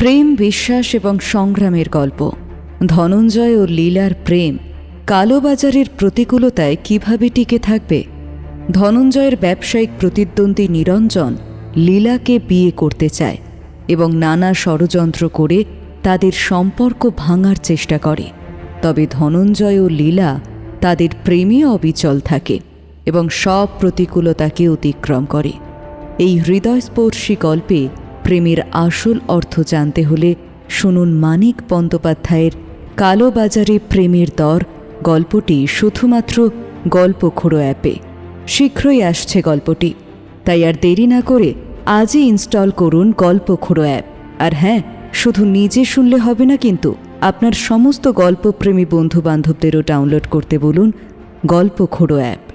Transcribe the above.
প্রেম, বিশ্বাস এবং সংগ্রামের গল্প। ধনঞ্জয় ও লীলার প্রেম কালোবাজারের প্রতিকূলতায় কীভাবে টিকে থাকবে? ধনঞ্জয়ের ব্যবসায়িক প্রতিদ্বন্দ্বী নিরঞ্জন লীলাকে বিয়ে করতে চায় এবং নানা ষড়যন্ত্র করে তাদের সম্পর্ক ভাঙার চেষ্টা করে। তবে ধনঞ্জয় ও লীলা তাদের প্রেমে অবিচল থাকে এবং সব প্রতিকূলতাকে অতিক্রম করে। এই হৃদয়স্পর্শী গল্পে প্রেমের আসল অর্থ জানতে হলে শুনুন মানিক বন্দ্যোপাধ্যায়ের কালোবাজারে প্রেমের দর গল্পটি শুধুমাত্র গল্পখোড়ো অ্যাপে। শীঘ্রই আসছে গল্পটি। তাই আর দেরি না করে আজই ইনস্টল করুন গল্পখোড়ো অ্যাপ। আর হ্যাঁ শুধু নিজে শুনলে হবে না কিন্তু আপনার সমস্ত গল্পপ্রেমী বন্ধু বান্ধবদেরও ডাউনলোড করতে বলুন গল্প গল্পখোড়ো অ্যাপ।